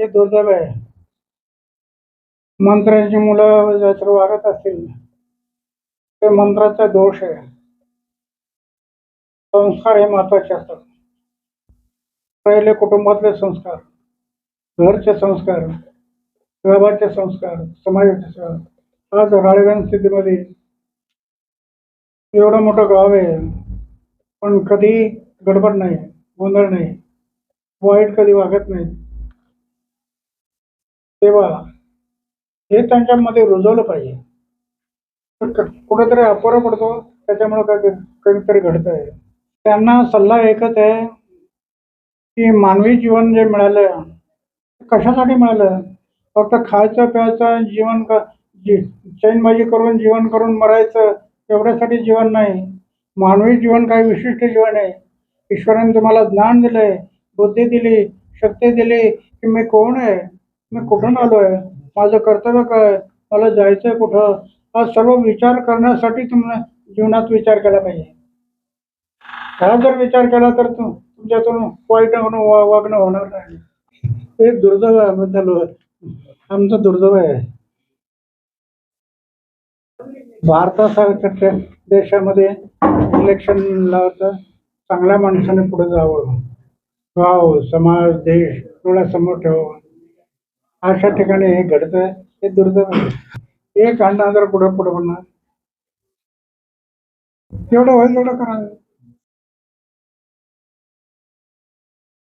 हे दुर्दैव आहे. मंत्र्यांची मुलं जर वागत असतील ते मंत्राचा दोष आहे. संस्कार हे महत्त्वाचे असतात. पहिले कुटुंबातले संस्कार घरचे संस्कार गावाचे संस्कार समाजाचे संस्कार. आज राळेगण स्थितीमध्ये एवढं मोठं गाव आहे पण कधी गडबड नाही गोंधळ नाही वाईट कधी वागत नाही. तेव्हा हे त्यांच्यामध्ये रुजवलं पाहिजे. तर कुठेतरी अपुरा पडतो. त्याच्यामुळे काय कधीतरी घडत आहे त्यांना सल्ला एकच आहे की मानवी जीवन जे मिळालं कशासाठी मिळालं? फक्त खायचं प्यायचं जीवन का जी चैनबाजी करून जीवन करून मरायचं एवढ्यासाठी जीवन नाही. मानवी जीवन काही विशिष्ट जीवन आहे? ईश्वराने तुम्हाला ज्ञान दिलंय बुद्धी दिली शक्ती दिली की मी कोण आहे? मी कुठून आलोय? माझं कर्तव्य काय? मला जायचंय कुठं? हा सर्व विचार करण्यासाठी तुम्ही जीवनात विचार केला पाहिजे. हा जर विचार केला तर तू तुमच्यातून वाईट होणं- वागणं होणार नाही. हे दुर्दैव आहे झालो आमचं दुर्दैव आहे. भारतासारख्या देशामध्ये इलेक्शन लावतं चांगल्या माणसाने पुढे जावं. गाव समाज देश डोळ्यासमोर ठेवावं. अशा ठिकाणी हे घडत आहे हे दुर्दैव आहे. एक अण्णा जर पुढे पुढे म्हणणार जेवढं होईल तेवढं करा